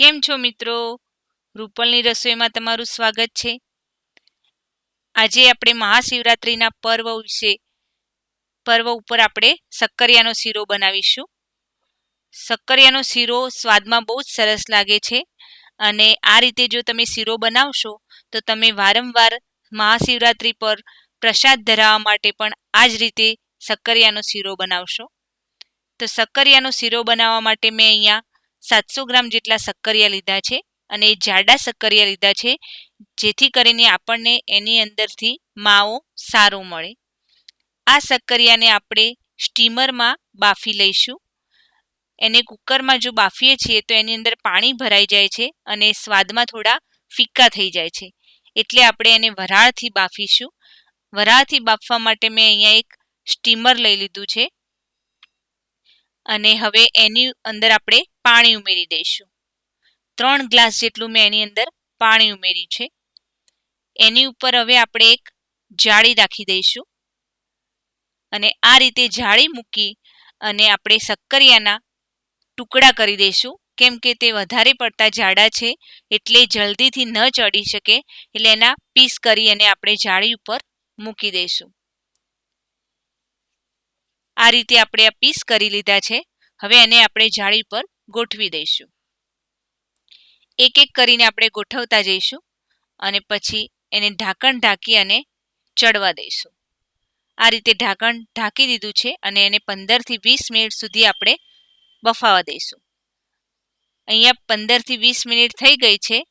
કેમ છો મિત્રો? રૂપલની રસોઈમાં તમારું સ્વાગત છે. આજે આપણે મહાશિવરાત્રિના પર્વ વિશે, પર્વ ઉપર આપણે શક્કરિયાનો શીરો બનાવીશું. શક્કરિયાનો શીરો સ્વાદમાં બહુ જ સરસ લાગે છે અને આ રીતે જો તમે શીરો બનાવશો, તો તમે વારંવાર મહાશિવરાત્રિ પર પ્રસાદ ધરાવવા માટે પણ આ જ રીતે શક્કરિયાનો શીરો બનાવશો. તો શક્કરિયાનો શીરો બનાવવા માટે મેં અહીંયા સાતસો ગ્રામ જેટલા શક્કરિયા લીધા છે અને જાડા શક્કરિયા લીધા છે, જેથી કરીને આપણને એની અંદરથી માવો સારો મળે. આ શક્કરિયાને આપણે સ્ટીમરમાં બાફી લઈશું. એને કુકરમાં જો બાફીએ છીએ તો એની અંદર પાણી ભરાઈ જાય છે અને સ્વાદમાં થોડા ફિક્કા થઈ જાય છે. એટલે આપણે એને વરાળથી બાફીશું. વરાળથી બાફવા માટે મેં અહીંયા એક સ્ટીમર લઈ લીધું છે. અને હવે એની અંદર આપણે પાણી ઉમેરી દઈશું. ત્રણ ગ્લાસ જેટલું મેં એની અંદર પાણી ઉમેર્યું છે. એની ઉપર હવે આપણે એક જાળી રાખી દઈશું. અને આ રીતે જાળી મૂકી અને આપણે શક્કરિયાના ટુકડા કરી દઈશું. કેમ કે તે વધારે પડતા જાડા છે, એટલે જલ્દીથી ન ચડી શકે, એટલે એના પીસ કરી અને આપણે જાળી ઉપર મૂકી દઈશું. આ રીતે આપણે આ પીસ કરી લીધા છે. હવે એને આપણે જાળી પર ગોઠવી દઈશું. એક એક કરીને આપણે ગોઠવતા જઈશું અને પછી એને ઢાંકણ ઢાંકી અને ચડવા દઈશું. આ રીતે ઢાંકણ ઢાંકી દીધું છે અને એને પંદરથી વીસ મિનિટ સુધી આપણે બફાવા દઈશું. અહીંયા પંદરથી વીસ મિનિટ થઈ ગઈ છે.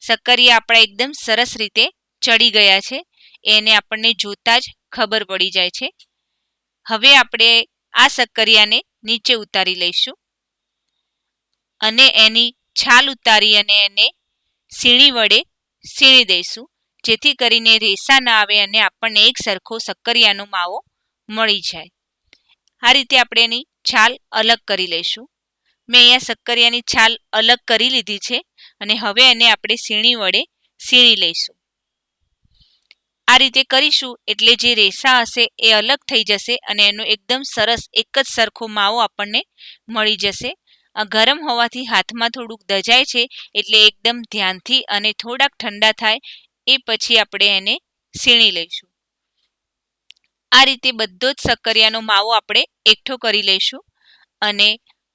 સક્કરિયા આપણા એકદમ સરસ રીતે ચડી ગયા છે. એને આપણને જોતા જ ખબર પડી જાય છે. હવે આપણે આ સક્કરિયાને નીચે ઉતારી લઈશું અને એની છાલ ઉતારી અને એને સીણી વડે સીણી દઈશું. જેથી કરીને રેસા ના આવે અને આપણને એક સરખો સક્કરિયાનો માવો મળી જાય. આ રીતે આપણે એની છાલ અલગ કરી લઈશું. મેં અહીંયા સક્કરિયાની છાલ અલગ કરી લીધી છે અને હવે એને આપણે સીણી વડે સીણી લઈશું. આ રીતે કરીશું એટલે જે રેસા હશે એ અલગ થઈ જશે અને એનો એકદમ સરસ એક જ સરખો માવો આપણને મળી જશે. ગરમ હોવાથી હાથમાં થોડુંક દજાય છે એટલે એકદમ ધ્યાનથી અને થોડાક ઠંડા થાય એ પછી આપણે એને સીણી લઈશું. આ રીતે બધો જ સક્કરિયાનો માવો આપણે એકઠો કરી લઈશું અને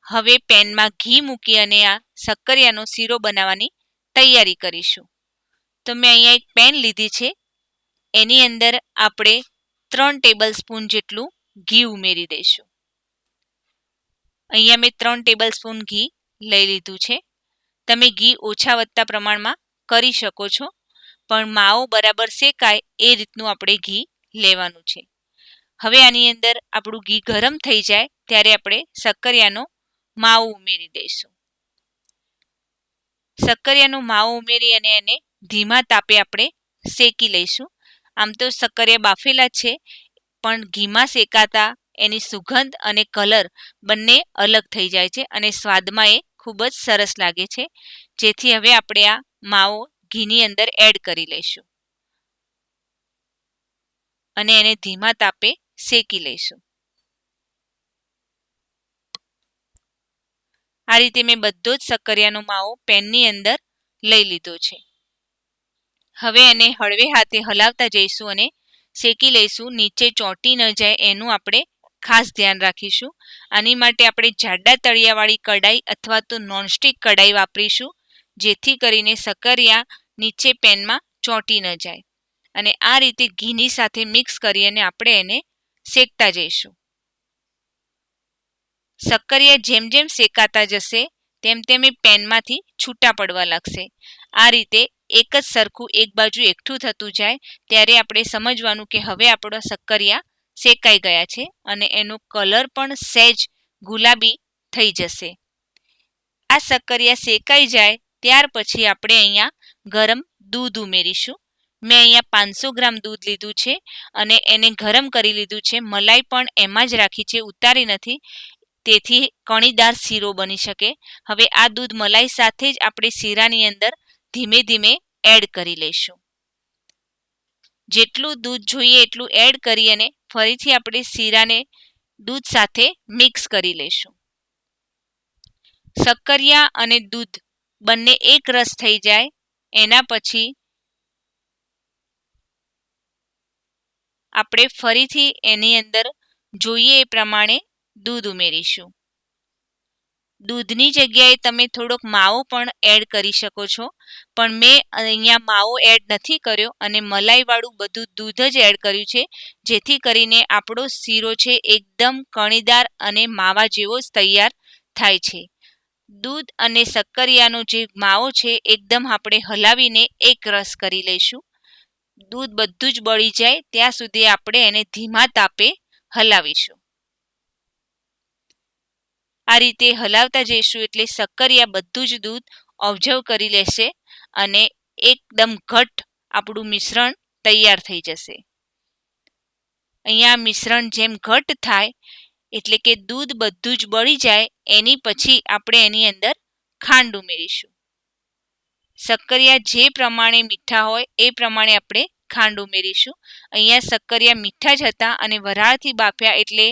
હવે પેનમાં ઘી મૂકી અને આ સક્કરિયાનો શીરો બનાવવાની તૈયારી કરીશું. તો મેં અહીંયા એક પેન લીધી છે એની અંદર આપણે ત્રણ ટેબલ સ્પૂન જેટલું ઘી ઉમેરી દઈશું. અહીંયા મેં ત્રણ ટેબલ સ્પૂન ઘી લઈ લીધું છે. તમે ઘી ઓછા વધતા પ્રમાણમાં કરી શકો છો, પણ માવો બરાબર શેકાય એ રીતનું આપણે ઘી લેવાનું છે. હવે આની અંદર આપણું ઘી ગરમ થઈ જાય ત્યારે આપણે શક્કરિયાનો માવો ઉમેરી દઈશું. સક્કરિયાનો માવો ઉમેરી અને એને ધીમા તાપે આપણે શેકી લઈશું. આમ તો સક્કરિયા બાફેલા છે, પણ ઘીમાં શેકાતા, એની સુગંધ અને કલર બંને અલગ થઈ જાય છે અને સ્વાદમાં એ ખૂબ જ સરસ લાગે છે. જેથી હવે આપણે આ માવો ઘીની અંદર એડ કરી લઈશું. અને એને ધીમા તાપે શેકી લઈશું. આ રીતે મેં બધો જ સક્કરિયાનો માવો પેનની અંદર લઈ લીધો છે. હવે એને હળવે હાથે હલાવતા જઈશું અને શેકી લઈશું. નીચે ચોંટી ન જાય એનું આપણે ખાસ ધ્યાન રાખીશું. આની માટે આપણે જાડા તળિયાવાળી કડાઈ અથવા તો નોનસ્ટિક કડાઈ વાપરીશું, જેથી કરીને સકરિયા નીચે પેનમાં ચોંટી ન જાય. અને આ રીતે ઘીની સાથે મિક્સ કરી અને આપણે એને શેકતા જઈશું. સક્કરિયા જેમ જેમ શેકાતા જશે, તેમ તેમ એ પેનમાંથી છૂટા પડવા લાગશે. આ રીતે એક જ સરખું એક બાજુ એકઠું થતું જાય, ત્યારે આપણે સમજવાનું કે હવે આપણા સક્કરિયા શેકાઈ ગયા છે અને એનો કલર પણ સહેજ ગુલાબી થઈ જશે. આ સક્કરિયા શેકાઈ જાય ત્યાર પછી આપણે અહીંયા ગરમ દૂધ ઉમેરીશું. મેં અહીંયા પાંચસો ગ્રામ દૂધ લીધું છે અને એને ગરમ કરી લીધું છે. મલાઈ પણ એમાં જ રાખી છે, ઉતારી નથી. તેથી કણીદાર શીરો બની શકે. હવે આ દૂધ મલાઈ સાથે જ આપણે શીરાની અંદર ધીમે ધીમે એડ કરી લઈશું. જેટલું દૂધ જોઈએ એટલું એડ કરી અને ફરીથી આપણે શીરાને દૂધ સાથે મિક્સ કરી લઈશું. શક્કરિયા અને દૂધ બંને એક રસ થઈ જાય, એના પછી આપણે ફરીથી એની અંદર જોઈએ એ પ્રમાણે દૂધ ઉમેરીશું. દૂધની જગ્યાએ તમે થોડોક માવો પણ એડ કરી શકો છો. પણ મેં અહીંયા માવો એડ નથી કર્યો અને મલાઈવાળું બધું દૂધ જ એડ કર્યું છે. જેથી કરીને આપણો શીરો છે એકદમ કણીદાર અને માવા જેવો જ તૈયાર થાય છે. દૂધ અને શક્કરિયાનો જે માવો છે એકદમ આપણે હલાવીને એક રસ કરી લઈશું. દૂધ બધું જ બળી જાય, ત્યાં સુધી આપણે એને ધીમા તાપે હલાવીશું. આ રીતે હલાવતા જઈશું એટલે શક્કરિયા બધું જ દૂધ ઓબ્ઝર્વ કરી લેશે અને એકદમ ઘટ આપણું મિશ્રણ તૈયાર થઈ જશે. અહીંયા મિશ્રણ જેમ ઘટ થાય એટલે કે દૂધ બધું જ બળી જાય એની પછી આપણે એની અંદર ખાંડ ઉમેરીશું. શક્કરિયા જે પ્રમાણે મીઠા હોય એ પ્રમાણે આપણે ખાંડ ઉમેરીશું. અહીંયા શક્કરિયા મીઠા જ હતા અને વરાળથી બાફ્યા એટલે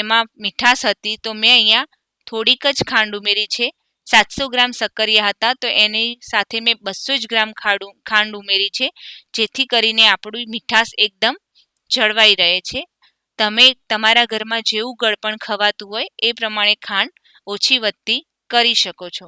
એમાં મીઠાશ હતી તો મેં અહીંયા થોડીક જ ખાંડ ઉમેરી છે. સાતસો ગ્રામ શક્કરિયા હતા તો એની સાથે મેં બસો જ ગ્રામ ખાડું, ખાંડ ઉમેરી છે, જેથી કરીને આપણું મીઠાશ એકદમ જળવાઈ રહે છે. તમે તમારા ઘરમાં જેવું ગળપણ ખવાતું હોય એ પ્રમાણે ખાંડ ઓછી વધતી કરી શકો છો.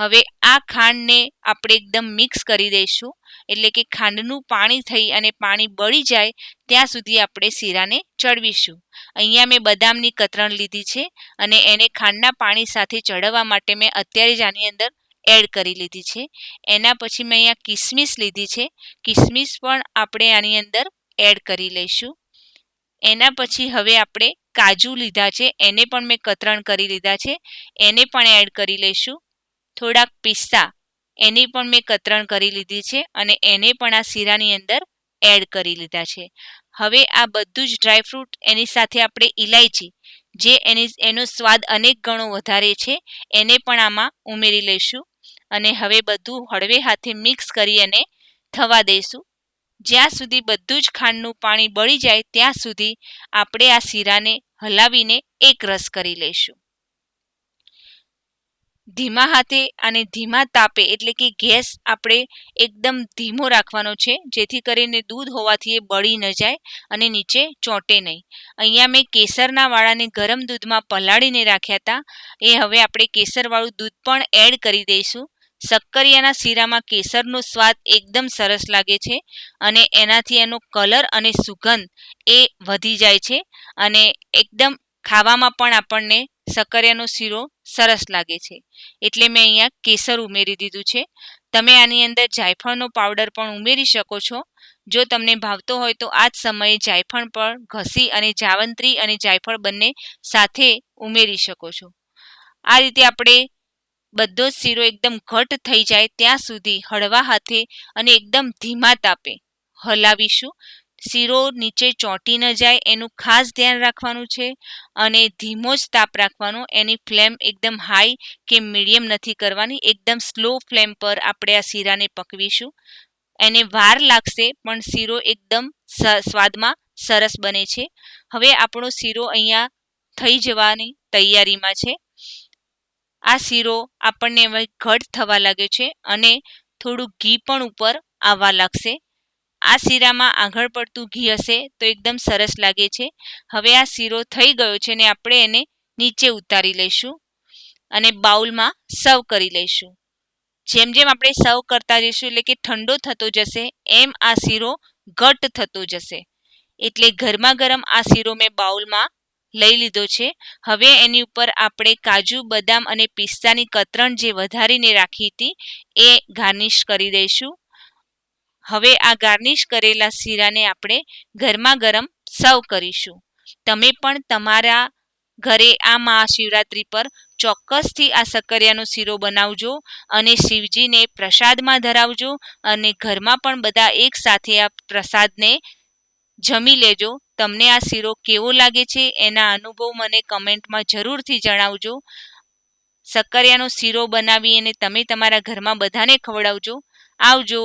હવે આ ખાંડને આપણે એકદમ મિક્સ કરી દઈશું. એટલે કે ખાંડનું પાણી થઈ અને પાણી બળી જાય, ત્યાં સુધી આપણે શીરાને ચડવીશું. અહીંયા મેં બદામની કતરણ લીધી છે અને એને ખાંડના પાણી સાથે ચડવવા માટે મેં અત્યારે જ આની અંદર એડ કરી લીધી છે. એના પછી મેં અહીંયા કિસમિસ લીધી છે. કિસમિસ પણ આપણે આની અંદર એડ કરી લઈશું. એના પછી હવે આપણે કાજુ લીધા છે. એને પણ મેં કતરણ કરી લીધા છે. એને પણ એડ કરી લઈશું. થોડાક પિસ્તા. એની પણ મેં કતરણ કરી લીધી છે અને એને પણ આ શીરાની અંદર એડ કરી લીધા છે. હવે આ બધું જ ડ્રાયફ્રૂટ એની સાથે આપણે ઇલાયચી જે એની, એનો સ્વાદ અનેક ગણો વધારે છે, એને પણ આમાં ઉમેરી લઈશું. અને હવે બધું હળવે હાથે મિક્સ કરી અને થવા દઈશું. જ્યાં સુધી બધું જ ખાંડનું પાણી બળી જાય ત્યાં સુધી આપણે આ શીરાને હલાવીને એક રસ કરી લઈશું. ધીમા હાથે અને ધીમા તાપે, એટલે કે ગેસ આપણે એકદમ ધીમો રાખવાનો છે, જેથી કરીને દૂધ હોવાથી એ બળી ન જાય અને નીચે ચોંટે નહીં. અહીંયા મેં કેસરના વાળાને ગરમ દૂધમાં પલાળીને રાખ્યા હતા. એ હવે આપણે કેસરવાળું દૂધ પણ એડ કરી દઈશું. શક્કરિયાના શીરામાં કેસરનો સ્વાદ એકદમ સરસ લાગે છે અને એનાથી એનો કલર અને સુગંધ એ વધી જાય છે અને એકદમ ખાવામાં પણ આપણને શક્કરિયાનો શીરો સરસ લાગે છે. એટલે મેં અહીંયા કેસર ઉમેરી દીધું છે. તમે આની અંદર જાયફળનો પાવડર પણ ઉમેરી શકો છો. જો તમને ભાવતો હોય તો આ જ સમયે જાયફળ પણ ઘસી અને જાવંત્રી અને જાયફળ બંને સાથે ઉમેરી શકો છો. આ રીતે આપણે બધો જ શીરો એકદમ ઘટ થઈ જાય ત્યાં સુધી હળવા હાથે અને એકદમ ધીમા તાપે હલાવીશું. શીરો નીચે ચોંટી ન જાય એનું ખાસ ધ્યાન રાખવાનું છે અને ધીમો જ તાપ રાખવાનો. એની ફ્લેમ એકદમ હાઈ કે મીડિયમ નથી કરવાની. એકદમ સ્લો ફ્લેમ પર આપણે આ શીરાને પકવીશું. એને વાર લાગશે પણ શીરો એકદમ સ્વાદમાં સરસ બને છે. હવે આપણો શીરો અહીંયા થઈ જવાની તૈયારીમાં છે. આ શીરો આપણને હવે ઘટ થવા લાગે છે અને થોડું ઘી પણ ઉપર આવવા લાગશે. આ શીરામાં આગળ પડતું ઘી હશે તો એકદમ સરસ લાગે છે. હવે આ શીરો થઈ ગયો છે ને આપણે એને નીચે ઉતારી લઈશું અને બાઉલમાં સર્વ કરી લઈશું. જેમ જેમ આપણે સર્વ કરતા જઈશું એટલે કે ઠંડો થતો જશે, એમ આ શીરો ઘટ થતો જશે. એટલે ગરમા ગરમ આ શીરો મેં બાઉલમાં લઈ લીધો છે. હવે એની ઉપર આપણે કાજુ, બદામ અને પિસ્તાની કતરણ જે વધારીને રાખી હતી એ ગાર્નિશ કરી દઈશું. હવે આ ગાર્નિશ કરેલા શીરાને આપણે ગરમા ગરમ સર્વ કરીશું. તમે પણ તમારા ઘરે આ મહાશિવરાત્રિ પર ચોક્કસથી આ સક્કરિયાનો શીરો બનાવજો અને શિવજીને પ્રસાદમાં ધરાવજો અને ઘરમાં પણ બધા એક સાથે આ પ્રસાદને જમી લેજો. તમને આ શીરો કેવો લાગે છે એના અનુભવ મને કમેન્ટમાં જરૂરથી જણાવજો. સક્કરિયાનો શીરો બનાવી અને તમે તમારા ઘરમાં બધાને ખવડાવજો. આવજો.